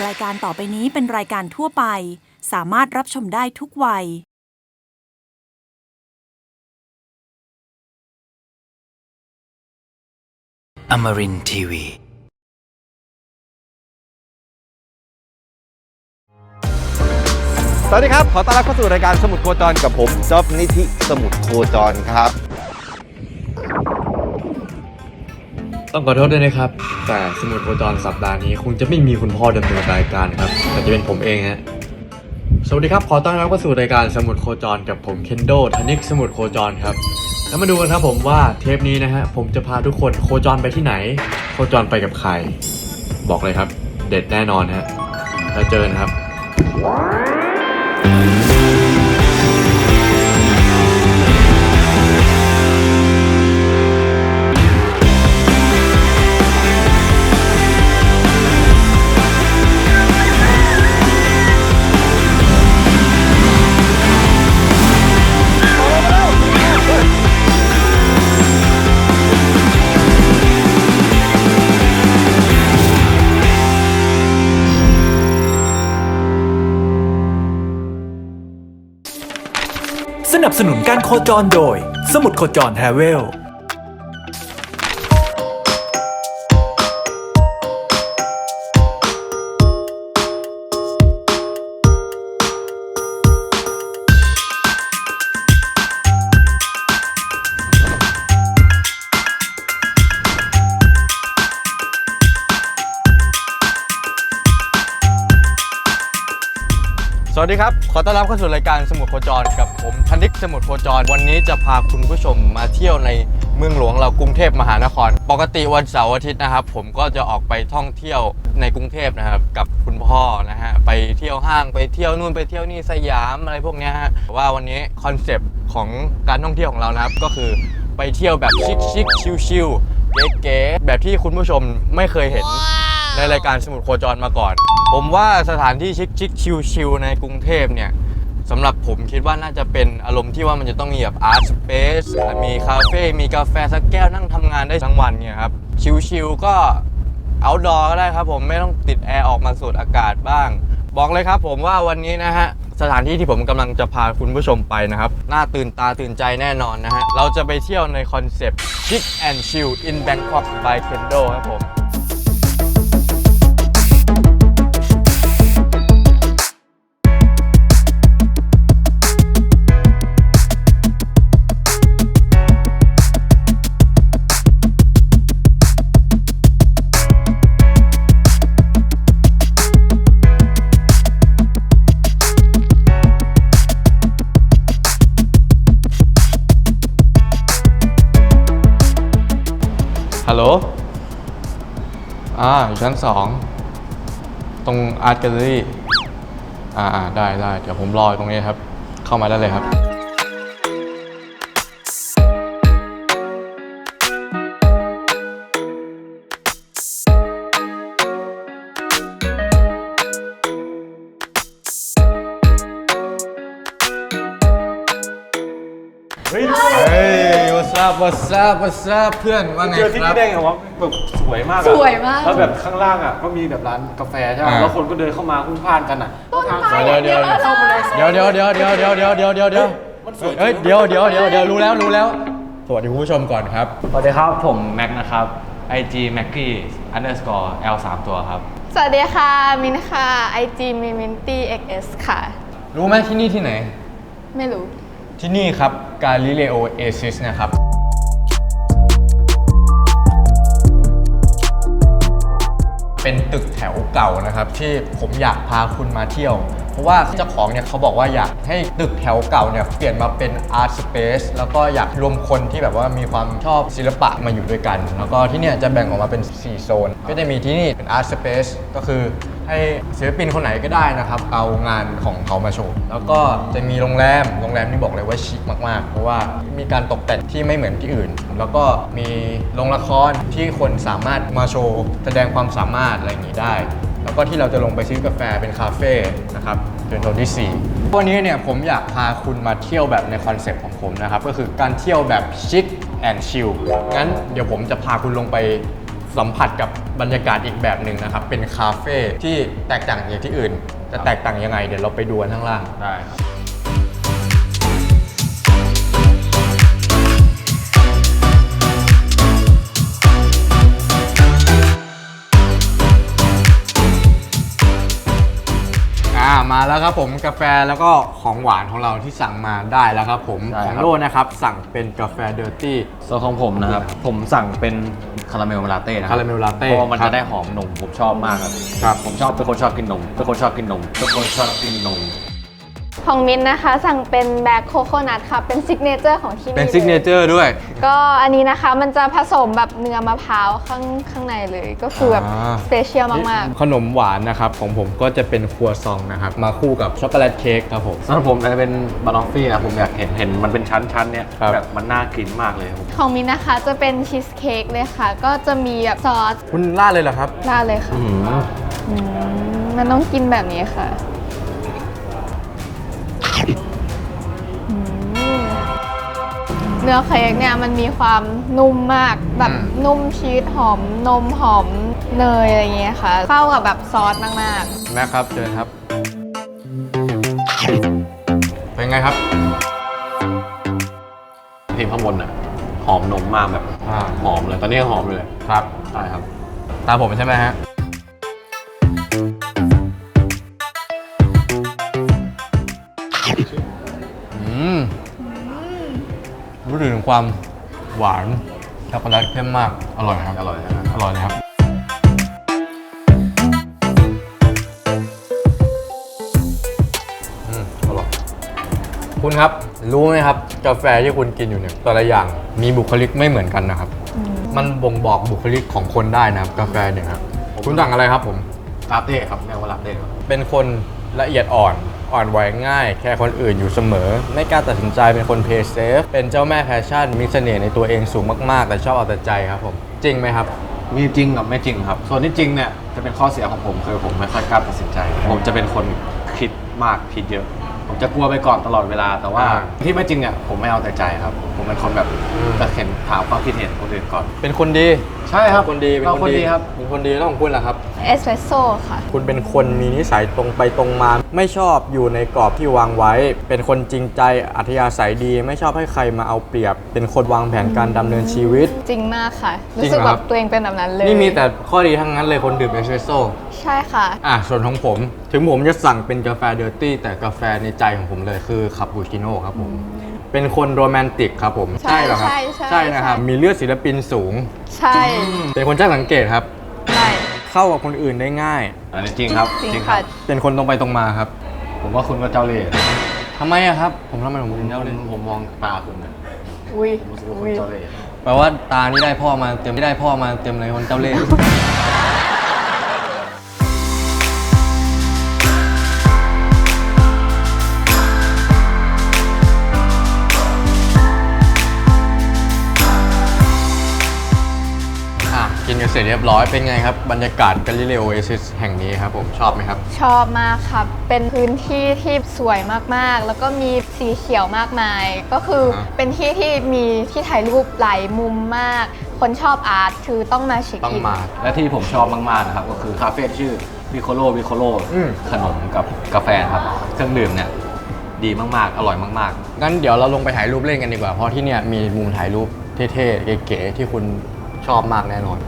รายการต่อไปนี้เป็นรายการทั่วไป สามารถรับชมได้ทุกวัย Amarin Tiwi. สวัสดีครับ ขอต้อนรับเข้าสู่รายการสมุดโคจรกับผมจ๊อบนิธิสมุดโคจรครับ ต้องขอโทษด้วยนะครับ แต่สมุดโคจรสัปดาห์นี้คงจะไม่มีคุณพ่อดำเนินรายการครับแต่จะเป็นผมเองฮะสวัสดีครับ ขอต้อนรับเข้าสู่รายการสมุดโคจรกับผมเคนโดธนิกสมุดโคจรครับ แล้วมาดูกันครับผมว่าเทปนี้นะฮะผมจะพาทุกคนโคจรไปที่ไหน โคจรไปกับใคร บอกเลยครับ เด็ดแน่นอนฮะแล้วเจอนะครับ คจรโดย สมุดโคจรแฮเวล ต้อนรับเข้าสู่รายการสมุดโคจรกับผมธนิกสมุดโคจร วันนี้จะพาคุณผู้ชมมาเที่ยวในเมืองหลวงเรากรุงเทพมหานคร ปกติวันเสาร์อาทิตย์นะครับ ผมก็จะออกไปท่องเที่ยวในกรุงเทพนะครับ กับคุณพ่อนะฮะไปเที่ยวห้างไปเที่ยวนู่นไปเที่ยวนี่สยามอะไรพวกเนี้ยฮะแต่ว่าวันนี้คอนเซปต์ของการท่องเที่ยวของเรานะครับ ก็คือไปเที่ยวแบบชิคชิคชิลชิลๆเก๋ๆแบบที่คุณผู้ชมไม่เคยเห็น ในรายการสมุดโคจรมาก่อน ผมว่าสถานที่ชิคชิคชิลชิลๆในกรุงเทพเนี่ยสำหรับผมคิดว่าน่าจะเป็นอารมณ์ที่ว่ามันจะต้องมีแบบอาร์ตสเปซมีคาเฟ่มีกาแฟสักแก้วนั่งทำงานได้ทั้งวันเนี่ยครับ ชิลๆก็เอาดอก็ได้ครับผมไม่ต้องติดแอร์ออกมาสูดอากาศบ้าง บอกเลยครับผมว่าวันนี้นะฮะสถานที่ที่ผมกำลังจะพาคุณผู้ชมไปนะครับ น่าตื่นตาตื่นใจแน่นอนนะฮะ เราจะไปเที่ยวในคอนเซปต์ Chic and Chill in Bangkok by Kendo ครับผม ชั้นสองตรงอาร์ตแกลเลอรี่อ่าได้ได้เดี๋ยวผมรอยตรงนี้ครับ เข้ามาได้เลยครับ เฮ้ย เฮ้ย what's up what's up what's up เพื่อนว่าไงเจอที่ครับพี่แดงเหรอวะแบบสวยมากอะสวยมาก แล้วแบบข้างล่างอะก็มีแบบร้านกาแฟใช่ไหมอ่า แล้วคนก็เดินเข้ามาพุ่งพล่านกันอะทางเดี๋ยวเดี๋ยวเดี๋ยวเดี๋ยวเดี๋ยวเดี๋ยวเดี๋ยวเดี๋ยวเดี๋ยวเดี๋ยวเดี๋ยวมันสวยเฮ้ยเดี๋ยวเดี๋ยวเดี๋ยวเดี๋ยวรู้แล้วรู้แล้วสวัสดีคุณผู้ชมก่อนครับ สวัสดีครับ ผมแม็กนะครับ IG m a c k i underscore L 3ตัวครับ สวัสดีค่ะ มินค่ะ IG m i m i n t y XS ค่ะ รู้ไหมที่นี่ที่ไหน ไม่รู้ ที่นี่ครับ Galileo Asis นะครับ เป็นตึกแถวเก่านะครับ ที่ผมอยากพาคุณมาเที่ยว เพราะว่าเจ้าของเนี่ยเขาบอกว่าอยากให้ตึกแถวเก่าเนี่ยเปลี่ยนมาเป็นอาร์ตสเปซแล้วก็อยากรวมคนที่แบบว่ามีความชอบศิลปะมาอยู่ด้วยกัน แล้วก็ที่เนี่ยจะแบ่งออกมาเป็น 4 โซน ก็จะมีที่นี่เป็นอาร์ตสเปซก็คือ ให้ศิลปินคนไหนก็ได้นะครับ เอางานของเขามาโชว์ แล้วก็จะมีโรงแรม โรงแรมนี่บอกเลยว่าชิคมากๆ เพราะว่ามีการตกแต่งที่ไม่เหมือนที่อื่น แล้วก็มีโรงละครที่คนสามารถมาโชว์แสดงความสามารถอะไรอย่างนี้ได้ แล้วก็ที่เราจะลงไปซื้อกาแฟเป็นคาเฟ่นะครับเป็นโซนที่ 4 วันนี้เนี่ยผมอยากพาคุณมาเที่ยวแบบในคอนเซ็ปต์ของผมนะครับ ก็คือการเที่ยวแบบชิคแอนด์ชิลงั้นเดี๋ยวผมจะพาคุณลงไป สัมผัสกับบรรยากาศอีกแบบหนึ่งนะครับ เป็นคาเฟ่ที่แตกต่างจากที่อื่น จะแตกต่างยังไง เดี๋ยวเราไปดูกันข้างล่าง ได้ครับ อ่ามาแล้วครับผมกาแฟแล้วก็ของหวานของเราที่สั่งมาได้แล้วครับผมได้ขครัองบโดนะครับ สั่งเป็นกาแฟเดอร์ตี้ ส่วนของผมนะครับ ผมสั่งเป็น คาราเมลลาเต้นะคาราเมลลาเต้เพราะว่ามันครัจะบได้หอมนมผมชอบมากครับครับ ผมชอบเป็นคนชอบกินนมเป็นคนชอบกินนมเป็นคนชอบกินนม ของมิ้นท์นะคะ สั่งเป็นแบล็คโคโคนัทค่ะ เป็นซิกเนเจอร์ของที่นี่เป็นซิกเนเจอร์ด้วย ก็อันนี้นะคะมันจะผสมแบบเนื้อมะพร้าวข้างข้างในเลย ก็คือแบบอ่า สเปเชียลมากขนมหวานนะครับของผมก็จะเป็นครัวซองนะครับ มาคู่กับช็อกโกแลตเค้กครับผม สำหรับผมจะเป็นบานอฟฟี่นะผมอยากเห็นเห็นมันเป็นชั้นๆเนี่ยครับ แบบมันน่ากินมากเลยผมๆ ของมิ้นท์นะคะจะเป็นชีสเค้กเลยค่ะ ก็จะมีแบบซอสคุณล่าดเลยเหรอครับ ราดเลยค่ะ อืมมันต้องกินแบบนี้ค่ะ เนื้อเค้กเนี่ยมันมีความนุ่มมากแบบอืม นุ่มชีสหอมนมหอมเนยอะไรอย่างเงี้ยค่ะเข้ากับแบบซอสมากๆแม่ครับเชิญครับ เป็นไงครับทีมข้างบนอะ หอมนมมากแบบอ่า หอมเลย ตอนนี้ยังหอมอยู่เลย ครับ ใช่ครับ ตามผมใช่ไหมฮะ ถึงความหวานช็อกโกแลตเข้มมาก อร่อยครับ อร่อยนะครับอร่อยเลยครับ อืม อร่อย คุณครับ รู้ไหมครับ กาแฟที่คุณกินอยู่เนี่ย แต่ละอย่างมีบุคลิกไม่เหมือนกันนะครับ มันบ่งบอกบุคลิกของคนได้นะครับ กาแฟเนี่ยครับ คุณสั่งอะไรครับผม ลาเต้ครับเรียกว่าลาเต้ครับเป็นคนละเอียดอ่อน อ่อนไหวง่าย แค่คนอื่นอยู่เสมอ ไม่กล้าตัดสินใจเป็นคนเพย์เซฟเป็นเจ้าแม่แฟชั่นมีเสน่ห์ในตัวเองสูงมากๆ แต่ชอบเอาแต่ใจครับผม จริงไหมครับ มีจริงกับไม่จริงครับ ส่วนที่จริงเนี่ยจะเป็นข้อเสียของผมคือผมไม่ค่อยกล้าตัดสินใจ ผมจะเป็นคนคิดมากคิดเยอะ ผมจะกลัวไปก่อนตลอดเวลา แต่ว่าอ่า ที่ไม่จริงเนี่ยผมไม่เอาแต่ใจครับ ผมเป็นคนแบบจะเห็นถามความคิดเห็นคนอื่นก่อน เป็นคนดี ใช่ครับเป็นคนดีเป็นเราคนคนดีดีครับ เป็นคนดีแล้วของคุณล่ะครับ เอสเปรสโซ่ค่ะ คุณเป็นคนมีนิสัยตรงไปตรงมา ไม่ชอบอยู่ในกรอบที่วางไว้ เป็นคนจริงใจอัธยาศัยดี ไม่ชอบให้ใครมาเอาเปรียบ เป็นคนวางแผนการดำเนินชีวิต จริงมากค่ะจริรู้งสึกเหรอแบครับ บตัวเองเป็นแบบนั้นเลยนี่มีแต่ข้อดีทั้งนั้นเลยคนดื่มเอสเปรสโซ่ใช่ค่ะ อะส่วนของผม ถึงผมจะสั่งเป็นกาแฟเดอร์ตี้แต่กาแฟในใจของผมเลยคือคาปูชิโน่ครับผม เป็นคนโรแมนติกครับผมใช่เหรอครับใช่ใช่ใช่นะครับ ใช่ มีเลือดศิลปินสูง ใช่เป็นคนช่างสังเกตครับ ใช่เข้ากับคนอื่นได้ง่าย อันนี้จริงครับจริงครัค่ะบเป็นคนตรงไปตรงมาครับผมว่าคุณก็เจ้าเล่ห์นะทำไมอะครับ ผมทำไมผมเป็นเจ้าเจ้าเล่เล่ห์ห์ผมมองตาคุณนะอุ้ยผมรู้สึกว่าคุอุ้ณยเจ้าเล่ห์แปลว่าตานี่ได้พ่อมาเต็มไม่ได้พ่อมาเต็มเลยคนเจ้าเล่ห์ เสร็จเรียบร้อยเป็นไงครับ บรรยากาศกาลิเลโอเอซิสแห่งนี้ครับผมชอบไหมครับ ชอบมากครับ เป็นพื้นที่ที่สวยมากๆ แล้วก็มีสีเขียวมากมาย ก็คืออาเป็นที่ที่มีที่ถ่ายรูปหลายมุมมาก คนชอบอาร์ตคือต้องมาเช็คต้องอิน มา และที่ผมชอบมาก ๆ นะครับ ก็คือคาเฟ่ที่ชื่อวิโคโลวิโคโลอืม ขนมกับกาแฟครับเครื่องดื่มเนี่ยดีมาก ๆ อร่อยมาก งั้นเดี๋ยวเราลงไปถ่ายรูปเล่นกันดีกว่า เพราะที่เนี่ยมีมุมถ่ายรูปเท่ๆเก๋ๆที่คุณชอบมากแน่นอน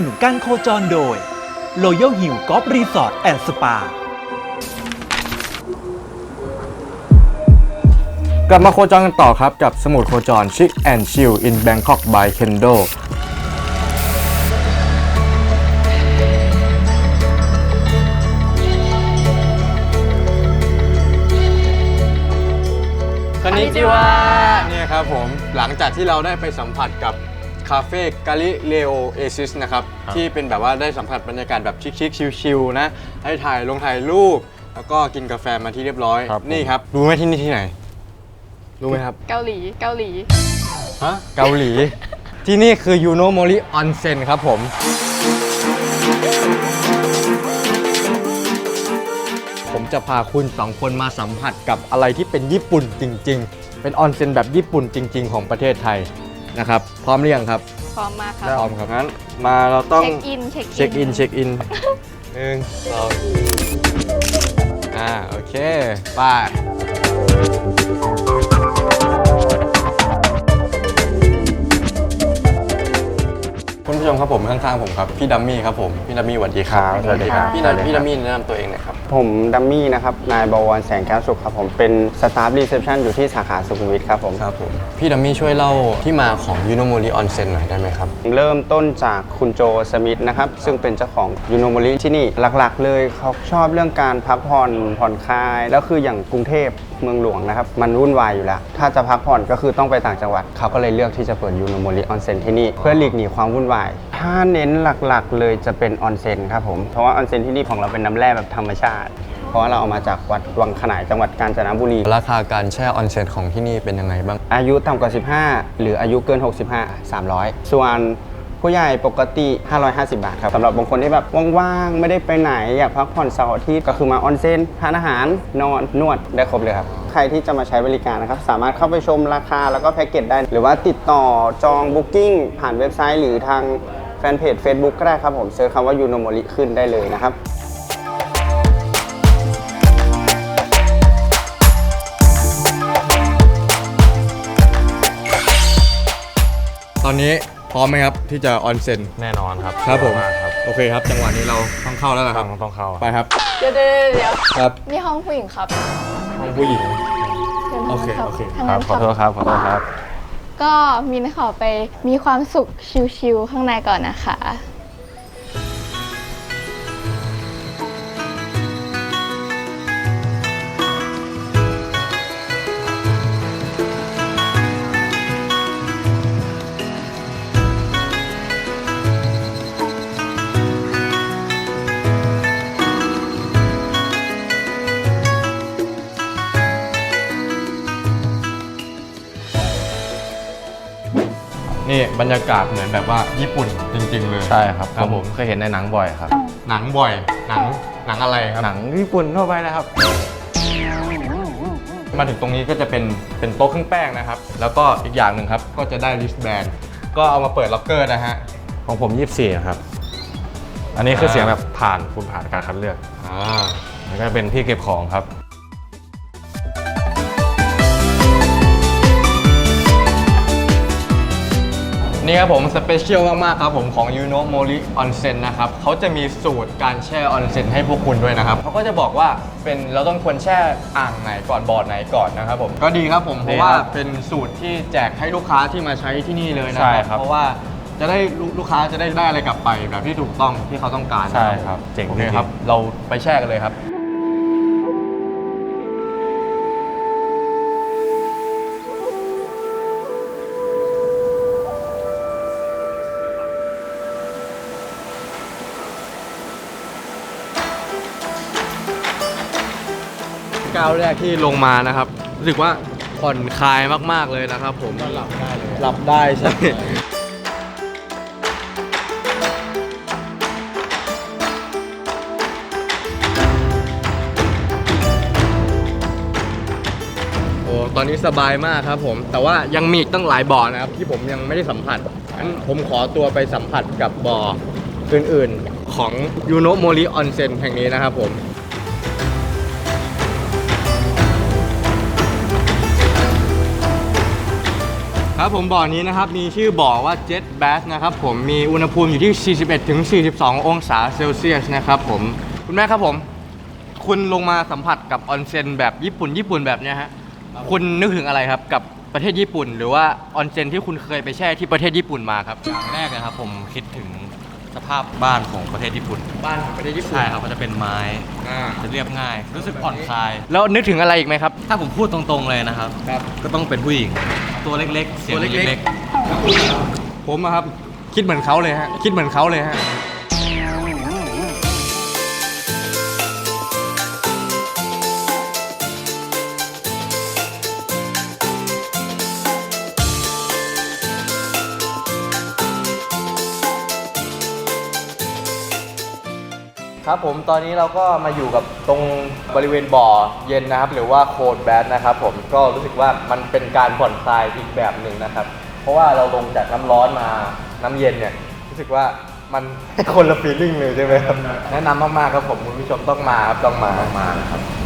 นับสนุนการโคจรโดย Royal Hill Golf Resort and Spa กลับมาโคจรกันต่อครับกับสมุดโคจร Chic and Chill in Bangkok by Kendo คอนนิจิวะ เนี่ยครับผมหลังจากที่เราได้ไปสัมผัสกับ คาเฟ่กาลิเลโอเอซิสนะครับ ที่เป็นแบบว่าได้สัมผัสบรรยากาศแบบชิคๆชิลๆนะ ให้ถ่ายลงถ่ายรูป แล้วก็กินกาแฟมาที่เรียบร้อยนี่ครับรู้ไหมที่นี่ที่ไหน รู้ไหมครับ เกาหลี เกาหลี ฮะเกาหลี ที่นี่คือยูโนโมริออนเซ็นครับผม ผมจะพาคุณสองคนมาสัมผัสกับอะไรที่เป็นญี่ปุ่นจริง ๆ เป็นออนเซ็นแบบญี่ปุ่นจริง ๆ ของประเทศไทย นะครับ พร้อมหรือยังครับ พร้อมมากครับ พร้อมครับ งั้นมาเราต้องเช็คอิน เช็คอินเช็คอินเช็คอินหนึ่งสองอ่าโอเคไป้าคุณผู้ชมครับผมข้างๆผมครับพี่ดัมมี่ครับผมพี่ดัมมี่สวัสดีครับ สวัสดีครับ พี่ดัมพี่ดัมมี่แนะนำตัวเองหน่อยครับ ผมดัมมี่นะครับ นายบวรแสงแก้วสุขครับผม เป็นสตาฟรีเซพชันอยู่ที่สาขาสุขุมวิทครับผม ครับผม พี่ดัมมี่ช่วยเล่าที่มาของยูโนโมริออนเซ็นหน่อยได้ไหมครับ เริ่มต้นจากคุณโจสมิธนะครับ ซึ่งเป็นเจ้าของยูโนโมริที่นี่หลักๆ เลยเขาชอบเรื่องการพักผ่อนผ่อนคลาย แล้วคืออย่างกรุงเทพเมืองหลวงนะครับ มันวุ่นวายอยู่แล้ว ถ้าจะพักผ่อนก็คือต้องไปต่างจังหวัดเขาก็เลยเลือกที่จะเปิดยูโนโมริออนเซ็นที่นี่เพื่อหลีกหนีความวุ่นวาย ถ้าเน้นหลักๆ เลยจะเป็นออนเซ็นครับผม เพราะว่าออนเซ็นที่นี่ของเราเป็นน้ำแร่แบบธรรมชาติ เพราะว่าเราเอามาจากวัดวังขนายจังหวัดกาญจนบุรี ราคาการแช่ออนเซ็นของที่นี่เป็นยังไงบ้าง อายุต่ำกว่า 15 หรืออายุเกิน 65 300 ส่วนผู้ใหญ่ปกติ 550 บาทครับสำหรับบางคนที่แบบว่างๆ ไม่ได้ไปไหน อยากพักผ่อนเสาร์อาทิตย์ก็คือมาออนเซ็นทานอาหาร นอน นวดได้ครบเลยครับ ใครที่จะมาใช้บริการนะครับ สามารถเข้าไปชมราคาแล้วก็แพ็กเกจได้ หรือว่าติดต่อจองบุ๊กิ้งผ่านเว็บไซต์หรือทาง แฟนเพจ Facebook ก็ได้ครับผมเซิร์ชคำว่ายูโนโมริขึ้นได้เลยนะครับตอนนี้พร้อมไหมครับที่จะออนเซ็น แน่นอนครับครับผมากครับโอเคครับ จังหวะนี้เราต้องเข้าแล้วล่ะครับต้องต้องเข้าไปครับเดี๋ยวเดี๋ยวเดี๋ยวครับนี่ห้องผู้หญิงครับห้องผู้หญิงเชิญโอทางเคนั้นครับโอเค ทางครันั้บ นขอโทษครับ ขอโทษครับ ก็มีนขอไปมีความสุขชิลๆข้างในก่อนนะคะ บรรยากาศเหมือนแบบว่าญี่ปุ่นจริง ๆ เลยใช่ครับครับผมเคยเห็นในหนังบ่อยครับ หนังบ่อย หนังหนังอะไรครับ หนังญี่ปุ่นทั่วไปนะครับ มาถึงตรงนี้ก็จะเป็นเป็นโต๊ะเครื่องแป้งนะครับ แล้วก็อีกอย่างหนึ่งครับ ก็จะได้ลิสแบนก็เอามาเปิดล็อกเกอร์นะฮะ ของผม 24 ครับ อันนี้คืออ่าเสียงแบบผ่านคุณผ่านการคัดเลือกอ่า แล้วก็เป็นที่เก็บของครับ นี่ครับผมสเปเชียลมากๆครับผมของ u n o Mori Onsen นะครับเขาจะมีสูตรการแช่ออนเซ็นให้พวกคุณด้วยนะครับเขาก็จะบอกว่าเป็นเราต้องควรแช่อ่างไหนก่อนบอร์ดไหนก่อนนะครับผมก็ดีครับผมเพดีราะครับว่าเป็นสูตรที่แจกให้ลูกค้าที่มาใช้ที่นี่เลยนะใช่คครัรับ บเพราะว่าจะได้ลูลูกค้าจะได้ได้อะไรกลับไปแบบที่ถูกต้องที่เขาต้องการนะใช่ครับเจ๋งโอเคจริงๆ ครับเราไปแช่กันเลยครับ ก้าวแรกที่ลงมานะครับ รู้สึกว่าผ่อนคลายมากๆเลยนะครับ ผมหลับได้เลยหลับได้ใช่โอ้ตอนนี้สบายมากครับผม แต่ว่ายังมีอีกตั้งหลายบ่อนะครับ ที่ผมยังไม่ได้สัมผัสงั้นผมขอตัวไปสัมผัสกับบ่ออื่นๆ ของยูโนโมริออนเซ็นแห่งนี้นะครับผม ครับผมบ่อนี้นะครับมีชื่อบ่อว่า Jet Bass นะครับผมมีอุณหภูมิอยู่ที่ 41ถึง42 องศาเซลเซียสนะครับผมคุณแม่ครับผม คุณลงมาสัมผัสกับออนเซ็นแบบญี่ปุ่นญี่ปุ่นแบบเนี้ยฮะคุณนึกถึงอะไรครับกับประเทศญี่ปุ่น หรือว่าออนเซ็นที่คุณเคยไปแช่ที่ประเทศญี่ปุ่นมาครับ อย่างแรกนะครับผมคิดถึง สภาพบ้านของประเทศญี่ปุ่น บ้านของประเทศญี่ปุ่นใช่ครับก็จะเป็นไม้อ่าจะเรียบง่าย รู้สึกผ่อนคลาย แล้วนึกถึงอะไรอีกไหมครับ ถ้าผมพูดตรงๆเลยนะครับ ครับ ก็ต้องเป็นผู้หญิง ตัวเล็กๆ เสียงตัวเล็กๆเล็กผมอะครับ คิดเหมือนเขาเลยฮะ คิดเหมือนเขาเลยฮะ ครับผมตอนนี้เราก็มาอยู่กับตรงบริเวณบ่อเย็นนะครับ หรือว่าโคลแบดนะครับผมก็รู้สึกว่ามันเป็นการผ่อนคลายอีกแบบหนึ่งนะครับ เพราะว่าเราลงจากน้ำร้อนมาน้ำเย็นเนี่ยรู้สึกว่ามัน คนละฟีลลิ่งเลยใช่ไหมครับแนะนำมากๆครับผมคุณผู้ชมต้องมาครับต้องมาต้องมาครับ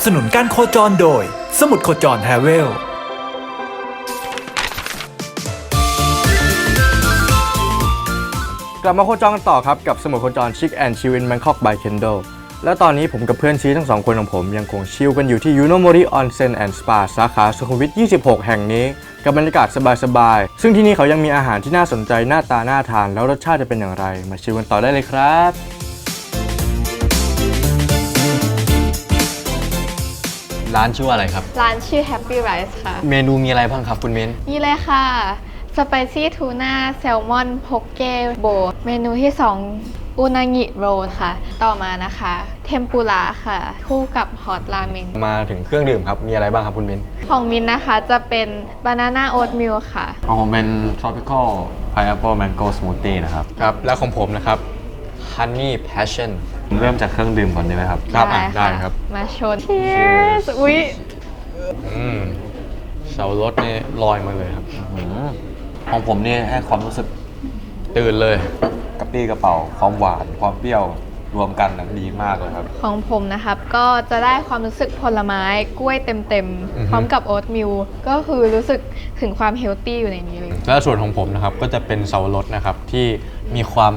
บสนุนการโคจรโดย สมุดโคจรแฮเวล กลับมาโคจรกันต่อครับ กับสมุดโคจรชิคแอนชิวินแบงคอกบายเคนโดและตอนนี้ผมกับเพื่อนซีทั้งสองคนของผมยังคงชิลกันอยู่ที่ยูโนโมริออนเซ็นแอนด์สปาสาขาสุขุมวิท 26 แห่งนี้ กับบรรยากาศสบายๆ ซึ่งที่นี่เขายังมีอาหารที่น่าสนใจหน้าตาน่าทาน แล้วรสชาติจะเป็นอย่างไร มาชิลกันต่อได้เลยครับ ร้านชื่อว่าอะไรครับ ร้านชื่อ Happy Rice ค่ะ เมนูมีอะไรบ้างครับคุณเม้น นี่เลยค่ะ สไปซี่ทูน่าแซลมอนโพกเกโบ เมนูที่ 2 อุนางิโรลค่ะ ต่อมานะคะ เทมปุระค่ะ คู่กับฮอตราเมงมาถึงเครื่องดื่มครับ มีอะไรบ้างครับคุณเม้น ของมินนะคะจะเป็นบานาน่าโอ๊ตมิลค่ะๆของผมเป็น tropical pineapple mango smoothie นะครับ ครับ และของผมนะครับ Honey Passion ผม เริ่มจากเครื่องดื่มก่อนได้ไหมครับ ครับอะค่ะได้ครับ มาชน Cheers อุ๊ยอืมเสารถนี่ลอยมาเลยครับ อืมของผมนี่ให้ความรู้สึกตื่นเลย กระปรี้กระเป๋า ความหวานความเปรี้ยวรวมกันนะดีมากเลยครับ ของผมนะครับ ก็จะได้ความรู้สึกผลไม้กล้วยเต็มอือฮึ ๆ พร้อมกับโอ๊ตมิลก็คือรู้สึกถึงความเฮลตี้อยู่ในนี้เลย แล้วส่วนของผมนะครับก็จะเป็นเสารถนะครับที่มีความ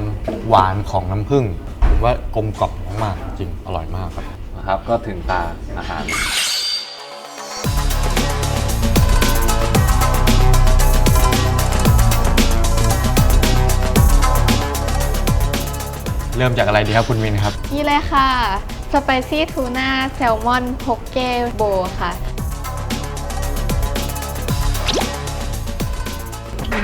หวานของน้ำผึ้ง ผมว่ากลมกล่อมมากๆจริงอร่อยมากครับ นะครับ ก็ถึงตาอาหาร เริ่มจากอะไรดีครับคุณวินครับ นี่เลยค่ะ สไปซี่ทูน่าแซลมอนโพกเกโบค่ะอื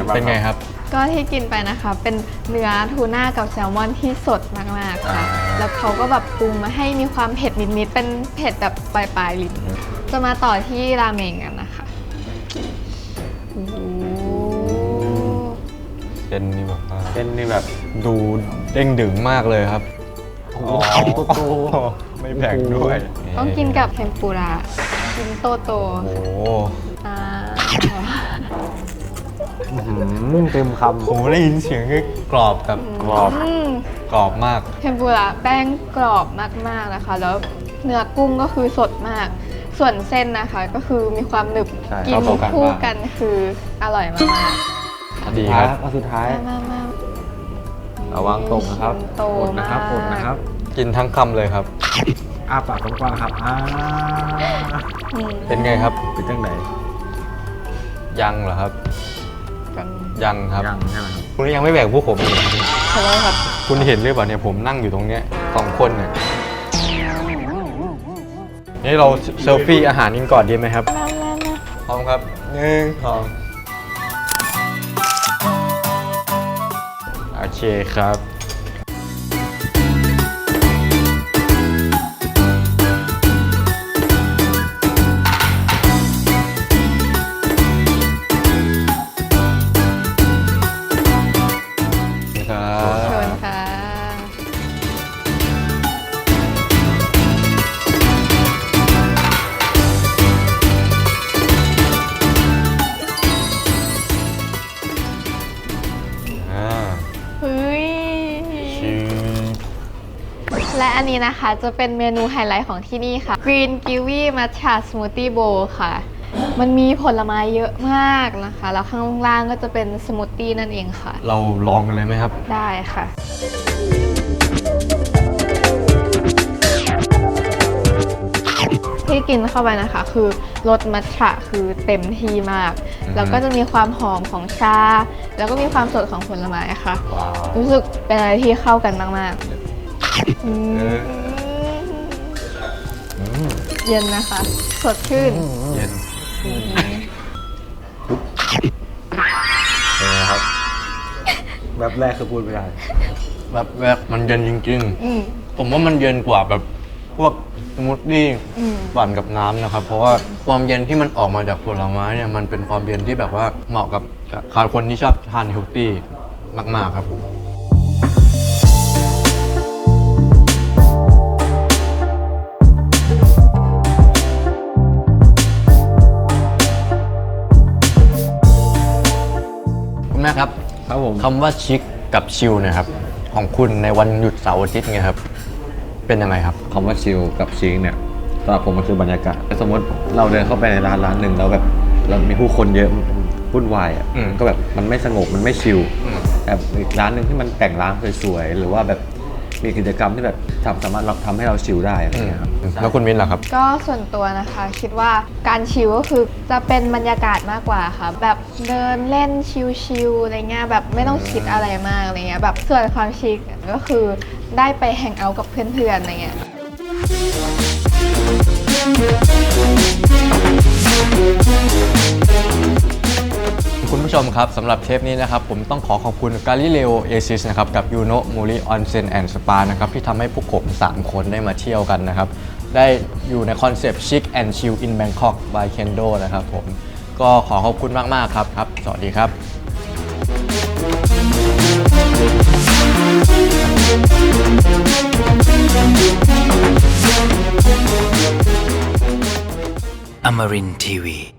มเป็นไงครับ ก็ที่กินไปนะคะ เป็นเนื้อทูน่ากับแซลมอนที่สดมากๆค่ะ แล้วเขาก็แบบปรุงมาให้มีความเผ็ดนิดๆเป็นเผ็ดแบบปลายๆลิ้นจะมาต่อที่ราเมงกันนะคะโอ้โหเส้นนี่แบบว่าเส้นนี่แบบดูเด้งดึงมากเลยครับโอ้โหไม่แบ่งด้วย ต้องกินกับเทมปุระกินโตโตโอ้ โหอ่าเต็มคำผมได้ยินเสียงกรอบกับกรอบ อืมกรอบมาก เทมปุระแป้งกรอบมากๆนะคะ แล้วเนื้อกุ้งก็คือสดมาก ส่วนเส้นนะคะก็คือมีความหนึบใช่ กินเข้ากันคู่มาก กันคืออร่อยมากดีครับสุดท้าย ๆมามาระวังตกนะครับโตอดนะครับมาก อดนะครับ กินทั้งคำเลยครับ อ้าปากกว้างๆครับอ้าอืมเป็นไงครับ เป็นจังไหนยังเหรอครับกัน ยังครับ ยังใช่ไหมครับคุณยังไม่แบ่งพวกผมอีกขอโทษครับคุณเห็นหรือเปล่าเนี่ยผมนั่งอยู่ตรงเนี้ยสองคนเนี่ยนี่เราเซลฟี่อาหารกันก่อนดีไหมครับพร้อมครับหนึ่งสองโอเคครับครับ นนี้นะคะจะเป็นเมนูไฮไลท์ของที่นี่ค่ะ Green Kiwi Matcha Smoothie Bowl ค่ะ มันมีผลไม้เยอะมากนะคะ แล้วข้างล่างก็จะเป็นสมูทตี้นั่นเองค่ะ เราลองกันเลยไหมครับ ได้ค่ะ ที่กินเข้าไปนะคะ คือรสมัทฉะคือเต็มที่มากอือฮึแล้วก็จะมีความหอมของชา แล้วก็มีความสดของผลไม้ค่ะ ว้าว รู้สึกเป็นอะไรที่เข้ากันมากๆอืมอืม เย็นนะคะ สดชื่น เย็นเป็นไงครับแบบแรกคือพูดไม่ได้แบบแบบมันเย็นจริงอืมๆผมว่ามันเย็นกว่าแบบพวกสมูทตี้อืมปั่นกับน้ำนะครับ เพราะว่าความเย็นที่มันออกมาจากผลไม้เนี่ยมันเป็นความเย็นที่แบบว่าเหมาะกับกับคนที่ชอบทานเฮลตี้มากๆครับผม ผมคำว่าชิคกับชิลเนะครับ ของคุณในวันหยุดเสาร์อาทิตย์ไงครับ เป็นยังไงครับ คำว่าชิลกับชิงเนี่ยสำหรับผมมันคือบรรยากาศสมมติเราเดินเข้าไปในร้านร้านหนึ่งแล้วแบบเรามีผู้คนเยอะวุ่นวายอะอืมก็แบบมันไม่สงบมันไม่ชิลอืมแบบอีกร้านหนึ่งที่มันแต่งร้านสวยๆหรือว่าแบบ มีกิจกรรมที่แบบทำสามารถเราทำให้เราชิลได้อะไรอย่างเงี้ยครับแล้วคุณมิ้นล่ะครับ ก็ส่วนตัวนะคะคิดว่าการชิลก็คือจะเป็นบรรยากาศมากกว่าค่ะ แบบเดินเล่นชิลๆอะไรเงี้ยแบบไม่ต้องคิดอะไรมากอะไรเงี้ยแบบส่วนความชิคก็คือได้ไปแฮงเอาท์กับเพื่อนๆอะไรเงี้ย คุณผู้ชมครับสำหรับเทปนี้นะครับผมต้องขอขอบคุณกาลิเลโอเอซิสนะครับกับยูโนมูริออนเซนแอนด์สปานะครับที่ทำให้พวกผม 3 คนได้มาเที่ยวกันนะครับ ได้อยู่ในคอนเซปต์ Chic and Chill in Bangkok by Kendo นะครับผมก็ขอขอบคุณมาก ๆ ครับครับ สวัสดีครับ Amarin Tiwi.